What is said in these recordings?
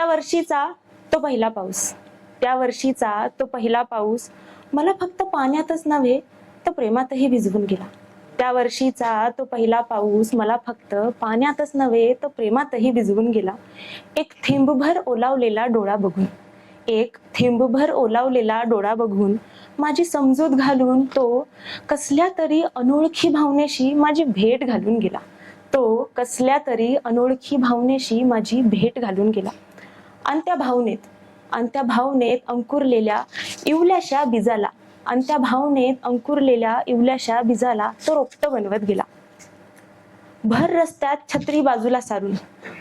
त्या वर्षीचा तो पहिला पाऊस. त्या वर्षीचा तो पहिला पाऊस मला फक्त पाण्यातच नव्हे तर प्रेमातही भिजवून गेला. त्या वर्षीचा तो पहिला पाऊस मला फक्त पाण्यातच नव्हे तर प्रेमातही भिजवून गेला. एक थेंबभर ओलावलेला डोळा बघून एक थेंबभर ओलावलेला डोळा बघून माझी समजूत घालून तो कसल्या तरी अनोळखी भावनेशी माझी भेट घालून गेला. तो कसल्या तरी अनोळखी भावनेशी माझी भेट घालून गेला. आणि त्या भावनेत आणि त्या भावनेत अंकुरलेल्या इवल्याशा बीजाला आणि त्या भावनेत अंकुरलेल्या इवल्याशा बीजाला तो रोपट बनवत गेला. भर रस्त्यात छत्री बाजूला सारून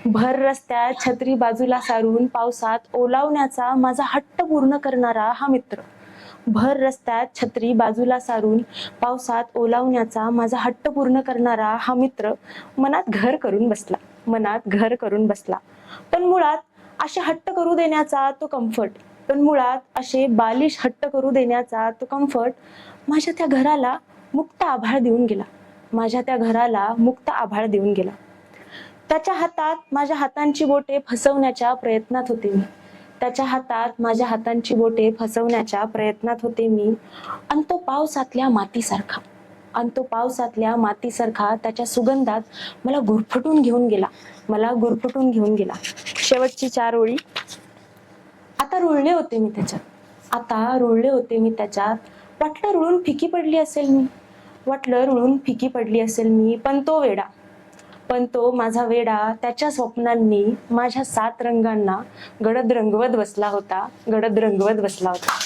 भर रस्त्यात छत्री बाजूला सारून पावसात ओलावण्याचा माझा हट्ट पूर्ण करणारा हा मित्र भर रस्त्यात छत्री बाजूला सारून पावसात ओलावण्याचा माझा हट्ट पूर्ण करणारा हा मित्र मनात घर करून बसला मनात घर करून बसला. पण मुळात असे हट्ट करू देण्याचा तो कम्फर्ट पण मुळात असे बालिश हट्ट करू देण्याचा तो कम्फर्ट माझ्या त्या घराला मुक्त आभाळ देऊन गेला. माझ्या त्या घराला मुक्त आभाळ देऊन गेला. त्याच्या हातात माझ्या हातांची बोटे फसवण्याच्या प्रयत्नात होते मी. त्याच्या हातात माझ्या हातांची बोटे फसवण्याच्या प्रयत्नात होते मी. आणि तो पावसातल्या मातीसारखा. आणि तो पावसातल्या मातीसारखा त्याच्या सुगंधात मला गुरफटून घेऊन गेला. मला गुरफटून घेऊन गेला. शेवटची चार ओळी. आता रुळले होते मी त्याच्यात. आता रुळले होते मी त्याच्यात. वाटलं रुळून फिकी पडली असेल मी. वाटलं रुळून फिकी पडली असेल मी पण तो वेडा. पण तो माझा वेडा त्याच्या स्वप्नांनी माझ्या सात रंगांना गडद रंगवत बसला होता गडद रंगवत बसला होता.